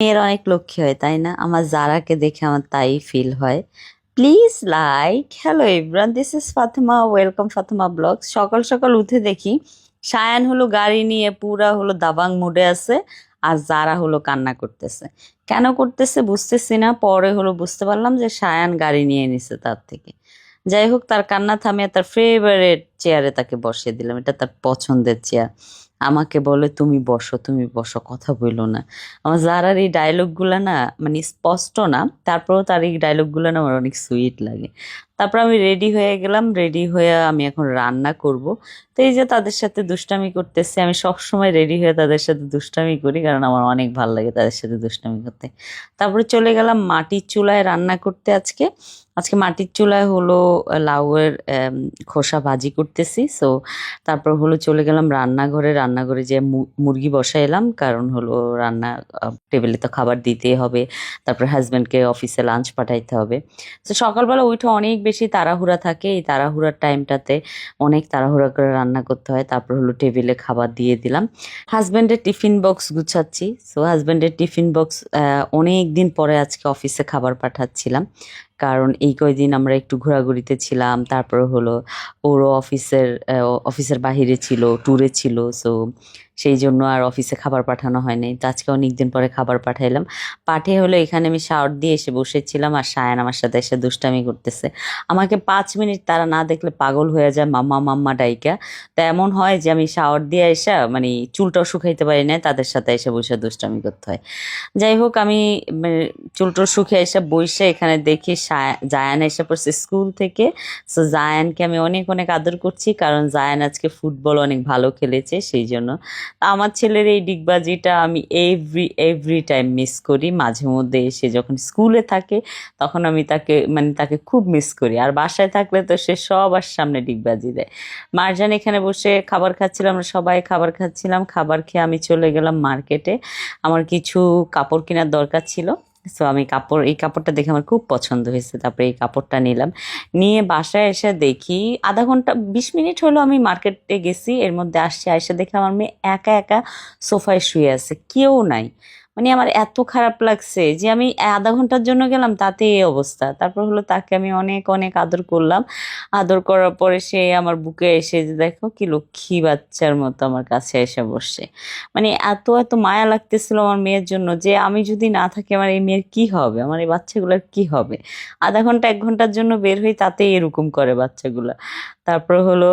মেয়ের অনেক লক্ষ্মী হয়, তাই না? আমার জারাকে দেখে আমার তাই ফিল হয়। Please like hello Ibran this is Fatema welcome Fatema blog সকাল সকাল উঠে দেখি, সায়ান হলো গাড়ি নিয়ে, পুরা হলো দাবাং মুডে আছে, আর জারা হলো কান্না করতেছে। কেন করতেছে বুঝতেছি না, পরে হলো বুঝতে পারলাম যে সায়ান গাড়ি নিয়ে নিছে তার থেকে। যাই হোক, তার কান্না থামিয়ে তার ফেভারেট চেয়ারে তাকে বসিয়ে দিলাম, এটা তার পছন্দের চেয়ার আমাকে বলে, তুমি বসো তুমি বসো, কথা বলল না। আমার জারার এই ডায়লগগুলো না মানে স্পষ্ট না, তারপরেও তার এই ডায়লগগুলো না আমার অনেক সুইট লাগে। তারপর আমি রেডি হয়ে গেলাম রেডি হয়ে আমি এখন রান্না করব। তো এই যে তাদের সাথে দুষ্টামি করতেছি, আমি সব সময় রেডি হয়ে তাদের সাথে দুষ্টামি করি, কারণ আমার অনেক ভালো লাগে তাদের সাথে দুষ্টামি করতে। তারপরে চলে গেলাম মাটির চুলায় রান্না করতে আজকে। আজকে মাটির চুলায় হলো লাউয়ের খোসা ভাজি করতেছি। সো তারপর হলো চলে গেলাম রান্নাঘরে। রান্নাঘরে যে মুরগি মুরগি বসাইলাম কারণ হলো রান্না টেবিলে তো খাবার দিতেই হবে। তারপর হাজব্যান্ডকে অফিসে লাঞ্চ পাঠাইতে হবে। তো সকালবেলা উঠে অনেক বেশি তাড়াহুড়া থাকে। এই তাড়াহুড়ার টাইমটাতে অনেক তাড়াহুড়া করে রান্না করতে হয়। তারপর হলো টেবিলে খাবার দিয়ে দিলাম। হাজব্যান্ডের টিফিন বক্স গুছাচ্ছি। সো হাজব্যান্ডের টিফিন বক্স অনেক দিন পরে আজকে অফিসে খাবার পাঠাচ্ছিলাম। কারণ এই কয়দিন আমরা একটু ঘোরাঘুরিতে ছিলাম, তারপরে হলো ওরও অফিসের অফিসের বাহিরে ছিল ট্যুরে ছিল সো সেই জন্য আর অফিসে খাবার পাঠানো হয়নি। তো আজকে অনেক দিন পরে খাবার পাঠাইলাম। পাঠিয়ে হলো এখানে আমি শাওয়ার দিয়ে এসে বসেছিলাম আর সায়ান আমার সাথে এসে দুষ্টামি করতেছে। আমাকে পাঁচ মিনিট তারা না দেখলে পাগল হয়ে যায় মাম্মা মাম্মা ডাইকা। তো এমন হয় যে আমি শাওয়ার দিয়ে এসে মানে চুলটাও শুকাইতে পারি না তাদের সাথে এসে বসে দুষ্টামি করতে হয়। যাই হোক আমি মানে, চুলটা শুকে এসে বসে এখানে দেখি জায়ান এসে পড়ছে স্কুল থেকে। সো জায়ানকে আমি অনেক অনেক আদর করছি কারণ জায়ান আজকে ফুটবল অনেক ভালো খেলেছে সেই জন্য আমার ছেলের এই ডিগবাজিটা আমি এভরি এভরি টাইম মিস করি। মাঝে মধ্যে এসে যখন স্কুলে থাকে, তখন আমি তাকে মানে তাকে খুব মিস করি। আর বাসায় থাকলে তো সে সবার সামনে ডিগবাজি দেয়। মারজান এখানে বসে খাবার খাচ্ছিলাম আমরা সবাই খাবার খাচ্ছিলাম। খাবার খেয়ে আমি চলে গেলাম মার্কেটে আমার কিছু কাপড় কেনার দরকার ছিল। সো আমি কাপড়, এই কাপড়টা দেখে আমার খুব পছন্দ হয়েছে। তারপরে এই কাপড়টা নিলাম। নিয়ে বাসায় এসে দেখি, আধা ঘণ্টা, বিশ মিনিট হলো আমি মার্কেটে গেছি। এর মধ্যে আসছি আসে দেখলাম আমার মেয়ে একা একা সোফায় শুয়ে আছে। কেউ নাই। মানে আমার এত খারাপ লাগছে যে আমি আধা ঘণ্টার জন্য গেলাম, তাতে এই অবস্থা। তারপর হলো তাকে আমি অনেক অনেক আদর করলাম। আদর করার পরে সে আমার বুকে এসে যে দেখো কি লক্ষ্মী বাচ্চার মতো আমার কাছে এসে বসছে। মানে এত এত মায়া লাগতেছিল আমার মেয়ের জন্য যে আমি যদি না থাকি আমার এই মেয়ের কি হবে? আমার এই বাচ্চাগুলোর কি হবে? আধা ঘণ্টা, এক ঘণ্টার জন্য বের হই তাতে এরকম করে বাচ্চাগুলো। তারপর হলো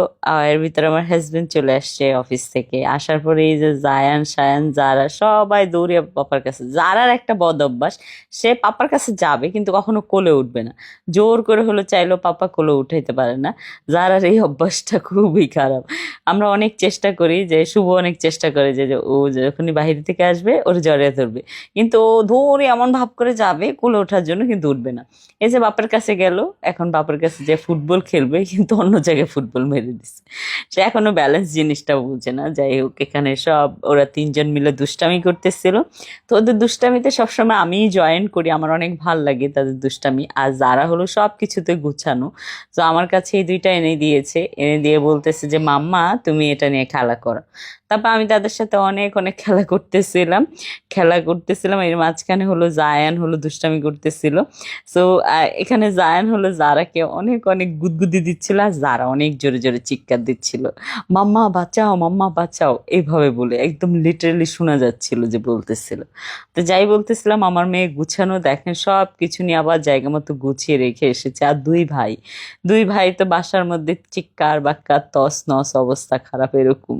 এর ভিতরে আমার হাজবেন্ড চলে আসছে অফিস থেকে। আসার পরে এই যে জায়ান সায়ান জারা সবাই দৌড়িয়ে পাপার কাছে। যারার একটা বদ অভ্যাস, সে পাপার কাছে যাবে কিন্তু কখনো কোলে উঠবে না। জোর করে হলো চাইলেও পাপা কোলে উঠাইতে পারে না। যারার এই অভ্যাসটা খুবই খারাপ। আমরা অনেক চেষ্টা করি যে, শুভ অনেক চেষ্টা করে যে যে ও যখনই বাহির থেকে আসবে, ওর জড়িয়ে ধরবে। কিন্তু ও ধরে এমন ভাব করে যাবে, কোলে ওঠার জন্য কিন্তু উঠবে না। এই যে বাপের কাছে গেল, এখন বাপের কাছে যে ফুটবল খেলবে, কিন্তু অন্য জায়গায় ফুটবল মেরে দিচ্ছে সে এখনও ব্যালেন্স জিনিসটা বুঝে না। যাই হোক, এখানে সব ওরা তিনজন মিলে দুষ্টামি করতেছিল। তো ওদের দুষ্টামিতে সবসময় আমিই জয়েন করি। আমার অনেক ভালো লাগে তাদের দুষ্টামি। আর যারা হলো সব কিছুতে গুছানো। তো আমার কাছে এই দুইটা এনে দিয়েছে। এনে দিয়ে বলতেছে যে, মাম্মা, তুমি এটা নিয়ে খেলা করো। তারপর আমি তাদের সাথে অনেক অনেক খেলা করতেছিলাম। খেলা করতেছিলাম। এর মাঝখানে হলো জায়ান হলো দুষ্টামি করতেছিল। সো এখানে জায়ান হলো জারাকে অনেক অনেক গুদগুদি দিচ্ছিল আর জারা অনেক জোরে জোরে চিৎকার দিচ্ছিল, মাম্মা, বাঁচাও মাম্মা, বাঁচাও। এইভাবে বলে, একদম লিটারালি শোনা যাচ্ছিল যে বলতেছিল। তো যাই বলতেছিলাম, আমার মেয়ে গুছানো, দেখেন সব কিছু নিয়ে আবার জায়গা মতো গুছিয়ে রেখে এসেছে। আর দুই ভাই দুই ভাই তো বাসার মধ্যে চিৎকার বাক্কার তস, নস, অবস্থা খারাপ এরকম।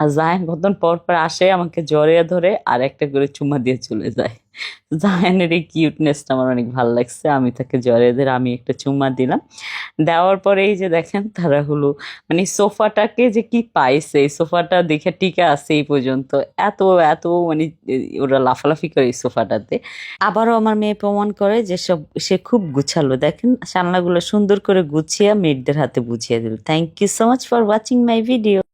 আর জায়ান কতক্ষণ পর পর আসে, আমাকে জ্বরে ধরে, আর একটা করে চুমা দিয়ে চলে যায়। জায়ানের এই কিউটনেসটা আমার অনেক ভালো লাগছে। আমি তাকে ধরে আমি একটা চুমা দিলাম। দেওয়ার পরে এই যে দেখেন, তারা হলো মানে সোফাটাকে যে কি পাইছে, এই সোফাটা দেখে টিকা আছে এই পর্যন্ত। এত এত মানে ওরা লাফালাফি করে এই সোফাটাতে। আবারও আমার মেয়ে প্রমাণ করে যে সব, সে খুব গুছালো। দেখেন, সামনাগুলো সুন্দর করে গুছিয়ে মেয়েদের হাতে বুঝিয়ে দিল। Thank you so much for watching my video